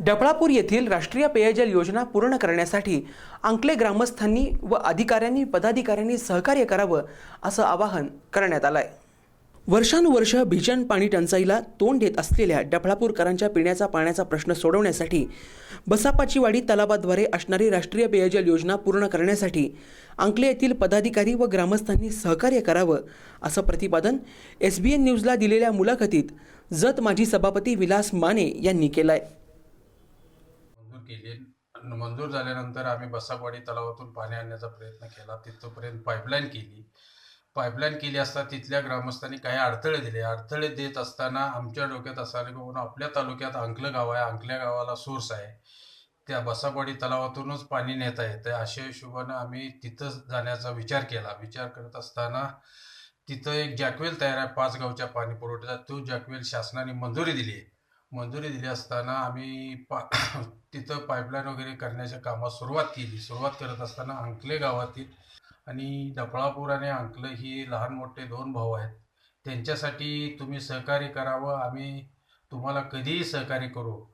डफळापूर येथील राष्ट्रीय पेयजल योजना पूर्ण करण्यासाठी अंकले ग्रामस्थांनी व अधिकाऱ्यांनी पदाधिकाऱ्यांनी सहकार्य करावं असं आवाहन करण्यात आलं आहे वर्षानुवर्ष भीषण पाणी टंचाईला तोंड देत असलेल्या डफळापूरकरांच्या पिण्याचा पाण्याचा प्रश्न सोडवण्यासाठी बसापाचीवाडी तलावाद्वारे असणारी राष्ट्रीय पेयजल योजना पूर्ण करण्यासाठी अंकले येथील पदाधिकारी व ग्रामस्थांनी सहकार्य करावं असं प्रतिपादन एस बी एन न्यूजला दिलेल्या मुलाखतीत जत माजी सभापती विलास माने यांनी केलं आहे मंजूर झाल्यानंतर आम्ही बसावाडी तलावातून पाणी आणण्याचा प्रयत्न केला. तिथपर्यंत पाईपलाईन केली. पाईपलाईन केली असता तिथल्या ग्रामस्थांनी काही अडथळे दिले. अडथळे देत असताना आमच्या डोक्यात असताना की आपल्या तालुक्यात अंकलं गाव आहे. अंकल्या गावाला सोर्स आहे. त्या बसापाडी तलावातूनच पाणी नेता येतं अशा हिशोबानं आम्ही तिथं जाण्याचा विचार केला. विचार करत असताना तिथं एक जॅकवेल तयार आहे. पाच गावच्या पाणी पुरवठ्याचा तो जॅकवेल शासनाने मंजुरी दिली आहे. मंजुरी दिली असताना आम्ही पा तिथं पाईपलाईन वगैरे करण्याच्या कामात सुरुवात केली. सुरुवात करत असताना अंकले गावातील आणि डफळापूर आणि अंकले ही लहान मोठे दोन भाऊ आहेत. त्यांच्यासाठी तुम्ही सहकार्य करावं. आम्ही तुम्हाला कधीही सहकार्य करू.